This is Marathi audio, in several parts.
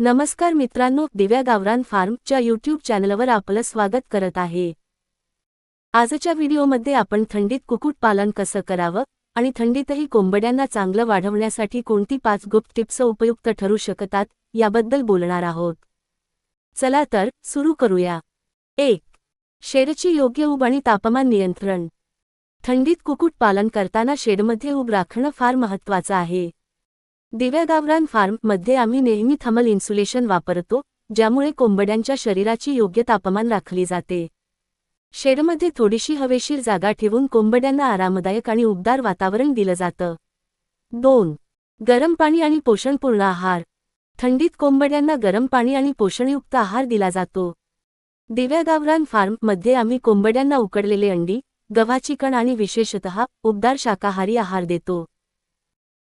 नमस्कार मित्रांनो दिव्या गावरान फार्मच्या यूट्यूब चॅनलवर आपलं स्वागत करत आहे. आजच्या व्हिडिओमध्ये आपण थंडीत कुक्कुटपालन कसं करावं आणि थंडीतही कोंबड्यांना चांगलं वाढवण्यासाठी कोणती पाच गुप्त टिप्स उपयुक्त ठरू शकतात याबद्दल बोलणार आहोत. चला तर सुरू करूया. एक शेडची योग्य उब आणि तापमान नियंत्रण. थंडीत कुक्कुटपालन करताना शेडमध्ये उब राखणं फार महत्त्वाचं आहे. दिव्या गावरान फार्ममध्ये आम्ही नेहमी थमल इन्सुलेशन वापरतो ज्यामुळे कोंबड्यांच्या शरीराची योग्य तापमान राखली जाते. शेडमध्ये थोडीशी हवेशीर जागा ठेवून कोंबड्यांना आरामदायक आणि उबदार वातावरण दिलं जातं. दोन. गरम पाणी आणि पोषणपूर्ण आहार. थंडीत कोंबड्यांना गरम पाणी आणि पोषणयुक्त आहार दिला जातो. दिव्या गावरान फार्ममध्ये आम्ही कोंबड्यांना उकडलेले अंडी गव्हाची कण आणि विशेषतः उबदार शाकाहारी आहार देतो.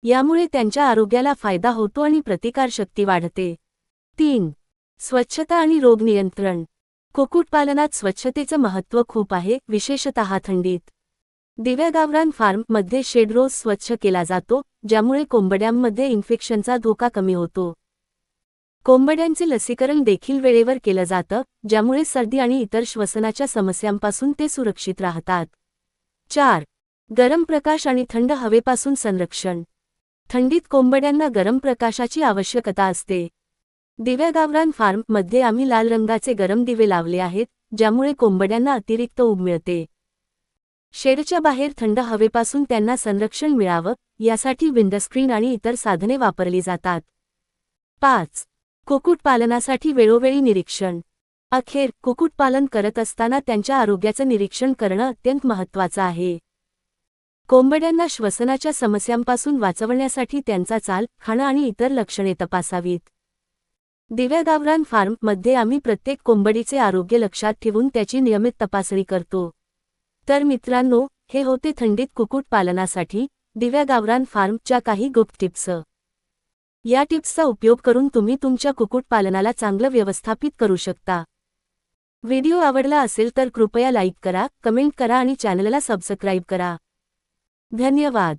यामुळे त्यांच्या आरोग्याला फायदा होतो आणि प्रतिकारशक्ती वाढते. तीन. स्वच्छता आणि रोग नियंत्रण. कुक्कुटपालनात स्वच्छतेचं महत्त्व खूप आहे विशेषतः थंडीत. दिव्या गावरान फार्ममध्ये शेड रोज स्वच्छ केला जातो ज्यामुळे कोंबड्यांमध्ये इन्फेक्शनचा धोका कमी होतो. कोंबड्यांचे लसीकरण देखील वेळेवर केलं जातं ज्यामुळे सर्दी आणि इतर श्वसनाच्या समस्यांपासून ते सुरक्षित राहतात. चार. गरम प्रकाश आणि थंड हवेपासून संरक्षण. थंडीत कोंबड्यांना गरम प्रकाशाची आवश्यकता असते. दिव्यागावरान फार्ममध्ये आम्ही लाल रंगाचे गरम दिवे लावले आहेत ज्यामुळे कोंबड्यांना अतिरिक्त ऊब मिळते. शेडच्या बाहेर थंड हवेपासून त्यांना संरक्षण मिळावं यासाठी विंडस्क्रीन आणि इतर साधने वापरली जातात. पाच. कुक्कुटपालनासाठी वेळोवेळी निरीक्षण. अखेर कुक्कुटपालन करत असताना त्यांच्या आरोग्याचं निरीक्षण करणं अत्यंत महत्त्वाचं आहे. कोंबड्यांना श्वसनाच्या समस्यांपासून वाचवण्यासाठी त्यांचा चाल खाणं आणि इतर लक्षणे तपासावीत. दिव्या गावरान फार्ममध्ये आम्ही प्रत्येक कोंबडीचे आरोग्य लक्षात ठेवून त्याची नियमित तपासणी करतो. तर मित्रांनो हे होते थंडीत कुक्कुटपालनासाठी दिव्या गावरान फार्मच्या काही गुप्त टिप्स. या टिप्सचा उपयोग करून तुम्ही तुमच्या कुक्कुटपालनाला चांगलं व्यवस्थापित करू शकता. व्हिडिओ आवडला असेल तर कृपया लाईक करा कमेंट करा आणि चॅनलला सबस्क्राईब करा. धन्यवाद.